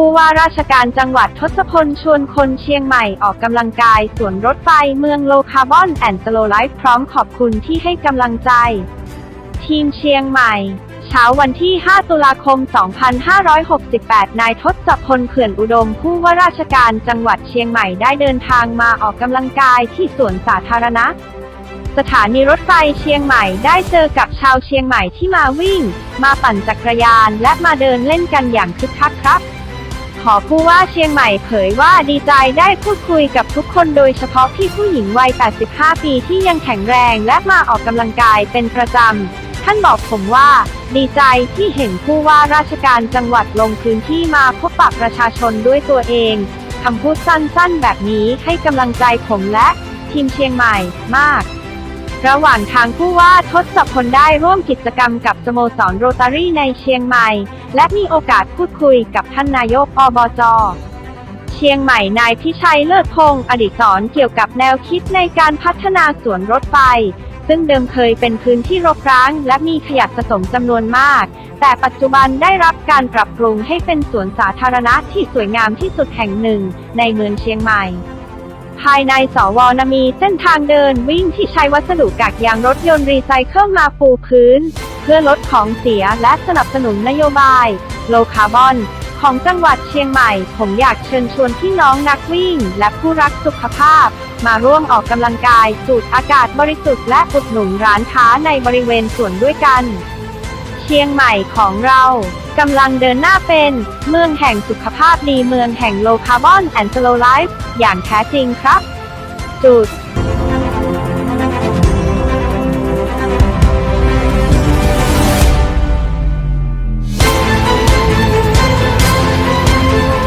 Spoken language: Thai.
ู้ว่าราชการจังหวัดทศพลชวนคนเชียงใหม่ออกกำลังกายสวนรถไฟเมืองโลคาร์บอนแอนด์สโลไลฟ์พร้อมขอบคุณที่ให้กำลังใจ ทีมเชียงใหม่เช้าวันที่ 5 ตุลาคม 2568 นายทศพลเขื่อนอุดม ผู้ว่าราชการจังหวัดเชียงใหม่ได้เดินทางมาออกกำลังกายที่สวนสาธารณะ สถานีรถไฟเชียงใหม่ได้เจอกับชาวเชียงใหม่ที่มาวิ่ง มาปั่นจักรยานและมาเดินเล่นกันอย่างคึกคักครับ ขอผู้ว่าเชียงใหม่เผยว่าดีใจได้พูดคุยกับทุกคนโดยเฉพาะพี่ผู้หญิงวัย 85 ปีที่ยังแข็งแรงและมาออกกำลังกายเป็นประจำ ท่านบอกผมว่า ดีใจที่เห็นผู้ว่าราชการจังหวัดลงพื้นที่มาพบปะประชาชนด้วยตัวเองคำพูดสั้นๆ แบบนี้ให้กำลังใจผมและ ทีมเชียงใหม่มาก ระหว่างทางผู้ว่าทศพลได้ร่วมกิจกรรมกับสโมสรโรตารี่ในเชียงใหม่ และมีโอกาสพูดคุยกับท่านนายกอบจเชียงใหม่นายพิชัยเลิศพงศ์อดีตสอนเกี่ยวกับแนวคิดในการพัฒนาสวนรถไฟ ซึ่งเดิมเคยเป็นพื้นที่รกร้าง และมีขยะสะสมจำนวนมาก แต่ปัจจุบันได้รับการปรับปรุงให้เป็นสวนสาธารณะที่สวยงามที่สุดแห่งหนึ่ง ในเมืองเชียงใหม่ ภายในสวนมีเส้นทางเดินวิ่งที่ใช้วัสดุกากยางรถยนต์รีไซเคิลมาปูพื้น เพื่อลดของเสียและสนับสนุนนโยบาย โลคาร์บอน ของจังหวัดเชียงใหม่ ผมอยากเชิญชวนพี่น้องนักวิ่ง และผู้รักสุขภาพ มาร่วมออกกำลังกายสูดอากาศบริสุทธิ์และอุดหนุนร้านค้าในบริเวณสวนด้วยกัน เชียงใหม่ของเรากำลังเดินหน้าเป็น เมืองแห่งสุขภาพดีเมืองแห่งโลคาร์บอนแอนด์สโลไลฟ์อย่างแท้จริงครับ จุด